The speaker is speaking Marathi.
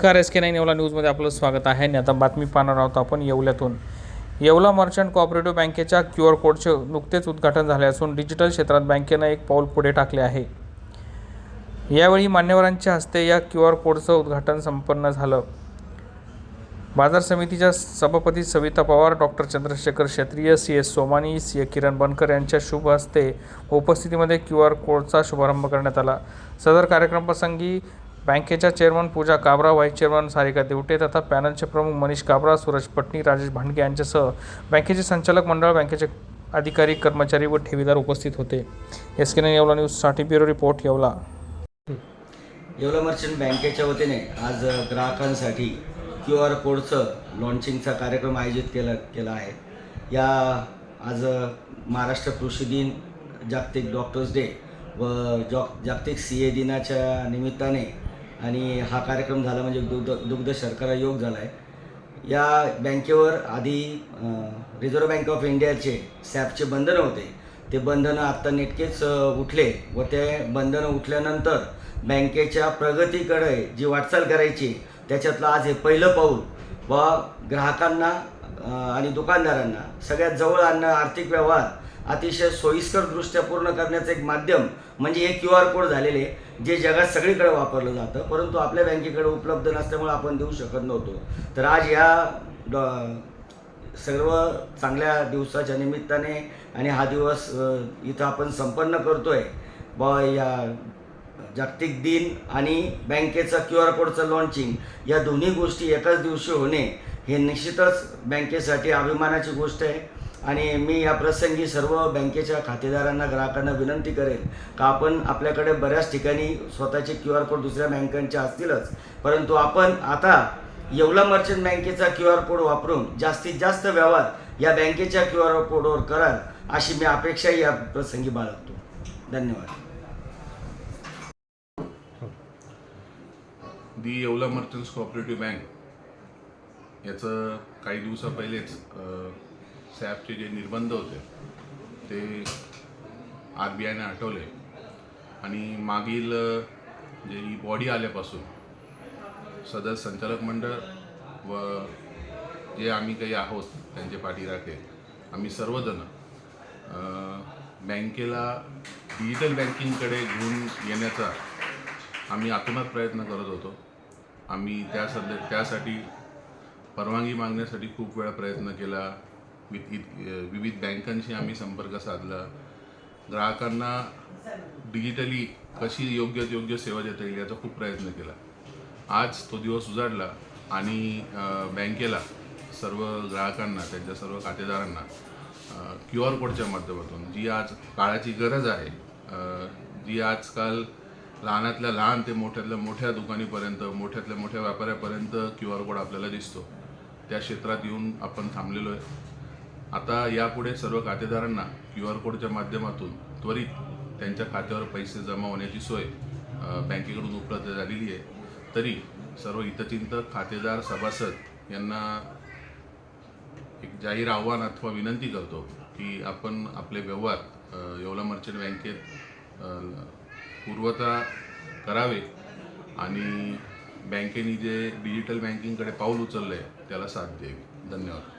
नमस्कार एस के नाईन येवला न्यूजमध्ये आपलं स्वागत आहे. आणि आता बातमी पाहणार आहोत आपण येवल्यातून. येवला मर्चंट कोऑपरेटिव्ह बँकेच्या क्यू आर कोडचे नुकतेच उद्घाटन झाले असून डिजिटल क्षेत्रात बँकेनं एक पाऊल पुढे टाकले आहे. यावेळी मान्यवरांच्या हस्ते या क्यू आर कोडचं उद्घाटन संपन्न झालं. बाजार समितीच्या सभापती सविता पवार डॉक्टर चंद्रशेखर क्षेत्रीय C S Somani C A Kiran Bankar यांच्या शुभ हस्ते उपस्थितीमध्ये क्यू आर कोडचा शुभारंभ करण्यात आला. सदर कार्यक्रमप्रसंगी बँकेच्या chairman Pooja Kabra vice chairman Sarika Devte तथा पॅनलचे प्रमुख मनीष काबरा सूरज पटनी राजेश भांडगे यांच्यासह बँकेचे संचालक मंडळ बँकेचे अधिकारी कर्मचारी व ठेवीदार उपस्थित होते. एस के येवला न्यूजसाठी bureau report Yeola. Yeola merchant बँकेच्या वतीने आज ग्राहकांसाठी क्यू आर कोडचं लॉन्चिंगचा कार्यक्रम आयोजित केला केला आहे. या आज महाराष्ट्र कृषी दिन जागतिक डॉक्टर्स डे व जॉ जागतिक सी ए दिनाच्या निमित्ताने आणि हा कार्यक्रम झाला म्हणजे दुग्ध दुग्ध शर्करा योग झाला आहे या बँकेवर आधी रिझर्व्ह बँक ऑफ इंडियाचे सॅपचे बंधनं होते. ते बंधनं आत्ता नेटकेच उठले व ते बंधनं उठल्यानंतर बँकेच्या प्रगतीकडे जी वाटचाल करायची त्याच्यातलं आज हे पहिलं पाऊल व ग्राहकांना आणि दुकानदारांना सगळ्यात जवळ आणणं आर्थिक व्यवहार अतिशय सोयीस्करदृष्ट्या पूर्ण करण्याचं एक माध्यम म्हणजे हे क्यू आर कोड झालेले जे जगात सगळीकडे वापरलं जातं परंतु आपल्या बँकेकडे उपलब्ध नसल्यामुळे आपण देऊ शकत नव्हतो. तर आज ह्या डॉ- सर्व चांगल्या दिवसाच्या निमित्ताने आणि हा दिवस इथं आपण संपन्न करतो आहे ब या जागतिक दिन आणि बँकेचं क्यू आर कोडचं लॉन्चिंग या दोन्ही गोष्टी एकाच दिवशी होणे हे निश्चितच बँकेसाठी अभिमानाची गोष्ट आहे. आणि मी या प्रसंगी सर्व बँकेच्या खातेदारांना ग्राहकांना विनंती करेन का आपण आपल्याकडे बऱ्याच ठिकाणी स्वतःचे क्यू आर कोड दुसऱ्या बँकांचे असतीलच. परंतु आपण आता येवला मर्चंट बँकेचा क्यू आर कोड वापरून जास्तीत जास्त व्यवहार या बँकेच्या क्यू आर कोडवर कराल अशी मी अपेक्षाही या प्रसंगी बाळगतो. धन्यवाद. The Yeola merchants cooperative bank याचं काही दिवसा पहिलेच सॅपचे जे निर्बंध होते ते आर बी आयने हटवले. आणि मागील जे ही बॉडी आल्यापासून सदर संचालक मंडळ व जे आम्ही काही आहोत त्यांचे पाठीराखे आम्ही सर्वजण बँकेला डिजिटल बँकिंगकडे घेऊन येण्याचा आम्ही आतोनात प्रयत्न करत होतो. आम्ही त्या सध्या त्यासाठी परवानगी मागण्यासाठी खूप वेळा प्रयत्न केला. विथ विविध बँकांशी आम्ही संपर्क साधला. ग्राहकांना डिजिटली कशी योग्य योग्य सेवा देता येईल याचा खूप प्रयत्न केला. आज तो दिवस उजाडला आणि बँकेला सर्व ग्राहकांना त्यांच्या सर्व खातेदारांना क्यू आर कोडच्या माध्यमातून जी आज काळाची गरज आहे जी आजकाल लहानातल्या लहान ते मोठ्यातल्या मोठ्या दुकानीपर्यंत मोठ्यातल्या मोठ्या व्यापाऱ्यापर्यंत क्यू आर कोड आपल्याला दिसतो. त्या क्षेत्रात येऊन आपण थांबलेलो आहे. आता यापुढे सर्व खातेदारांना क्यू आर कोडच्या माध्यमातून त्वरित त्यांच्या खात्यावर पैसे जमा होण्याची सोय बँकेकडून उपलब्ध झालेली आहे. तरी सर्व हितचिंतक खातेदार सभासद यांना एक जाहीर आव्हान अथवा विनंती करतो की आपण आपले व्यवहार येवला मर्चंट बँकेत पूर्वता करावे आणि बँकेने जे डिजिटल बँकिंगकडे पाऊल उचललं आहे त्याला साथ द्यावी. धन्यवाद.